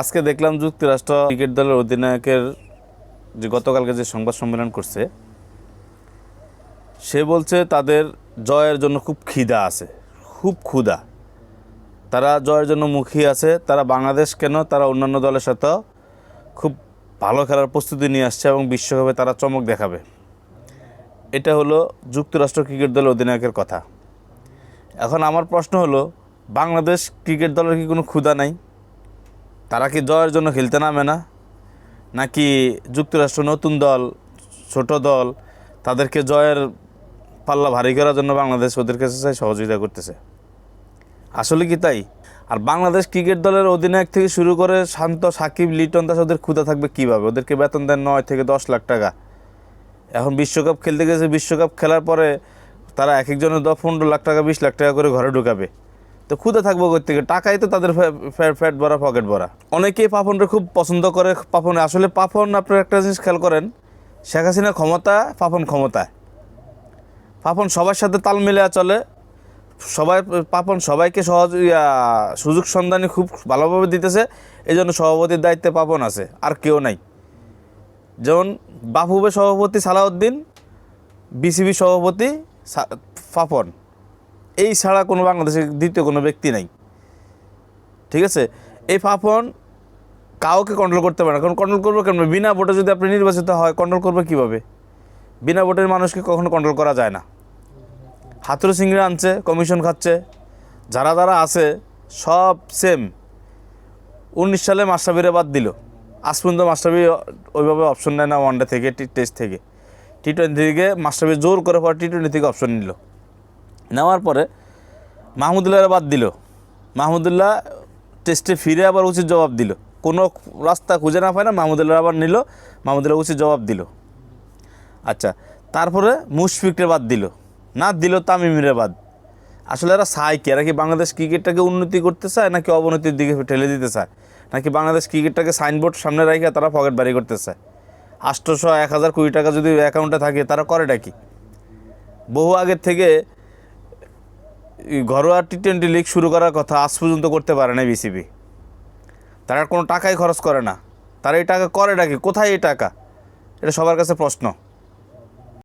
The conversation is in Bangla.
আজকে দেখলাম যুক্তরাষ্ট্র ক্রিকেট দলের অধিনায়কের যে গতকালকে যে সংবাদ সম্মেলন করছে, সে বলছে তাদের জয়ের জন্য খুব খিদা আছে, খুব ক্ষুধা। তারা জয়ের জন্য মুখী আছে, তারা বাংলাদেশ কেন, তারা অন্যান্য দলের সাথেও খুব ভালো খেলার প্রস্তুতি নিয়ে আসছে এবং বিশ্বকাপে তারা চমক দেখাবে। এটা হলো যুক্তরাষ্ট্র ক্রিকেট দলের অধিনায়কের কথা। এখন আমার প্রশ্ন হলো, বাংলাদেশ ক্রিকেট দলের কি কোনো ক্ষুধা নাই? তারা কি জয়ের জন্য খেলতে নামে না? নাকি যুক্তরাষ্ট্র নতুন দল, ছোট দল, তাদেরকে জয়ের পাল্লা ভারী করার জন্য বাংলাদেশ ওদের কাছে চাই সহযোগিতা করতেছে? আসলে কি তাই? আর বাংলাদেশ ক্রিকেট দলের অধিনায়ক থেকে শুরু করে শান্ত সাকিব, লিটন দাস ওদের ক্ষুধা থাকবে কীভাবে? ওদেরকে বেতন দেন নয় থেকে দশ লাখ টাকা। এখন বিশ্বকাপ খেলতে গেছে, বিশ্বকাপ খেলার পরে তারা এক একজনের দশ পনেরো লাখ টাকা, বিশ লাখ টাকা করে ঘরে ঢুকাবে। তো ক্ষুদে থাকব থেকে? টাকাই তো তাদের ফ্যাট ভরা, পকেট ভরা। অনেকেই পাপনকে খুব পছন্দ করে পাপন আসলে পাপন আপনার একটা জিনিস খেয়াল করেন, শেখ হাসিনা ক্ষমতা পাপন ক্ষমতায় পাপন সবার সাথে তাল মিলে চলে। সবাই পাপন সবাইকে সহজ সুযোগ সন্ধানী খুব ভালোভাবে দিতেছে। এই জন্য সভাপতির দায়িত্বে পাপন আছে, আর কেউ নাই। যেমন বাফুবে সভাপতি সালাউদ্দিন, বিসিবি সভাপতি পাপন এই ছাড়া কোনো বাংলাদেশের দ্বিতীয় কোনো ব্যক্তি নাই। ঠিক আছে? এই ফাফন কাউকে কন্ট্রোল করতে পারে না। কারণ কন্ট্রোল করবে কেন বিনা ভোটে যদি আপনি নির্বাচিত হয় কন্ট্রোল করবে কীভাবে? বিনা ভোটের মানুষকে কখনো কন্ট্রোল করা যায় না। হাতুড়ি সিংড়ে আনছে কমিশন খাচ্ছে। যারা যারা আছে, সব সেম উনিশ সালে মাস্টারবিরে বাদ দিল। আজ পর্যন্ত মাস্টারবি ওইভাবে অপশন নেয় না ওয়ানডে থেকে, টি টেস্ট থেকে। টি টোয়েন্টি থেকে মাস্টারবি জোর করে পর টি টোয়েন্টি থেকে অপশন নিল। নেওয়ার পরে মাহমুদুল্লাহ বাদ দিল। মাহমুদুল্লাহ টেস্টে ফিরে আবার উচিত জবাব দিল। কোনো রাস্তা খুঁজে না পায় না মাহমুদুল্লাহ আবার নিল। মাহমুদুল্লাহ উচিত জবাব দিল। আচ্ছা তারপরে মুশফিকরে বাদ দিল। না দিল, তামিমিরে বাদ। আসলে এরা চায় কি এরা কি বাংলাদেশ ক্রিকেটটাকে উন্নতি করতে চায় নাকি অবনতির দিকে ঠেলে দিতে চায়? নাকি বাংলাদেশ ক্রিকেটটাকে সাইনবোর্ড সামনে রেখে তারা পকেট বাড়ি করতে চায়? আটশোশো এক হাজার কোটি টাকা যদি অ্যাকাউন্টে থাকে, তারা করেটা কি? বহু আগের থেকে ঘরোয়া টি টোয়েন্টি লিগ শুরু করার কথা আজ পর্যন্ত করতে পারে না বিসিবি তারা কোনো টাকাই খরচ করে না। তারা এই টাকা করে কি কোথায় এই টাকা? এটা সবার কাছে প্রশ্ন।